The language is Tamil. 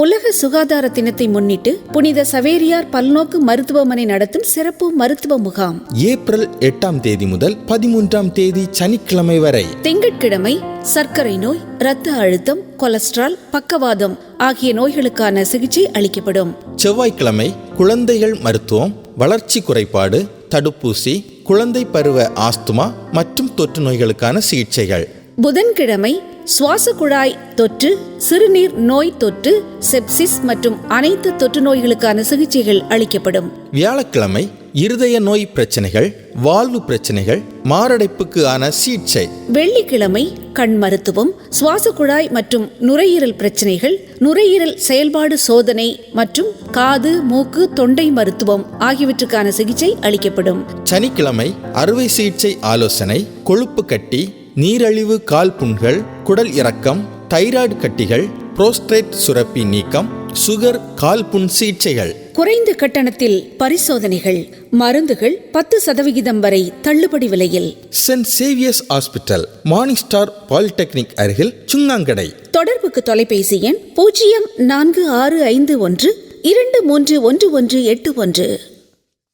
உலக சுகாதார தினத்தை முன்னிட்டு புனித சவேரியார் பல்நோக்கு மருத்துவமனை நடத்தும் சிறப்பு மருத்துவ முகாம். ஏப்ரல் எட்டாம் தேதி முதல் பதிமூன்றாம் தேதி சனிக்கிழமை வரை. திங்கட்கிழமை சர்க்கரை நோய் இரத்த அழுத்தம் கொலஸ்ட்ரால் பக்கவாதம் ஆகிய நோய்களுக்கான சிகிச்சை அளிக்கப்படும். செவ்வாய்க்கிழமை குழந்தைகள் மருத்துவம் வளர்ச்சி குறைபாடு தடுப்பூசி குழந்தை பருவ ஆஸ்துமா மற்றும் தொற்று நோய்களுக்கான சிகிச்சைகள். புதன்கிழமை சுவாச குழாய் தொற்று சிறுநீர் நோய் தொற்று செப்சிஸ் மற்றும் அனைத்து தொற்று நோய்களுக்கான சிகிச்சைகள் அளிக்கப்படும். வியாழக்கிழமை இருதய நோய் பிரச்சனைகள் வாழ்வு பிரச்சனைகள் மாரடைப்புக்கு ஆன சிகிச்சை. வெள்ளிக்கிழமை கண் மருத்துவம் சுவாச குழாய் மற்றும் நுரையீரல் பிரச்சனைகள் நுரையீரல் செயல்பாடு சோதனை மற்றும் காது மூக்கு தொண்டை மருத்துவம் ஆகியவற்றுக்கான சிகிச்சை அளிக்கப்படும். சனிக்கிழமை அறுவை சிகிச்சை ஆலோசனை கொழுப்பு கட்டி நீரழிவு கால் புண்கள் குடல் இறக்கம் தைராய்டு கட்டிகள் புரோஸ்ட்ரேட் சுரப்பி நீக்கம் சுகர் கால் புண் சிகிச்சைகள் குறைந்த கட்டணத்தில் பரிசோதனைகள் மருந்துகள் பத்து சதவிகிதம் வரை தள்ளுபடி விலையில். Saint Xavier's hospital morning star polytechnic அருகில் சுங்காங்கடை. தொடர்புக்கு தொலைபேசி எண் பூஜ்ஜியம் நான்கு ஆறு ஐந்து ஒன்று இரண்டு மூன்று ஒன்று ஒன்று எட்டு ஒன்று.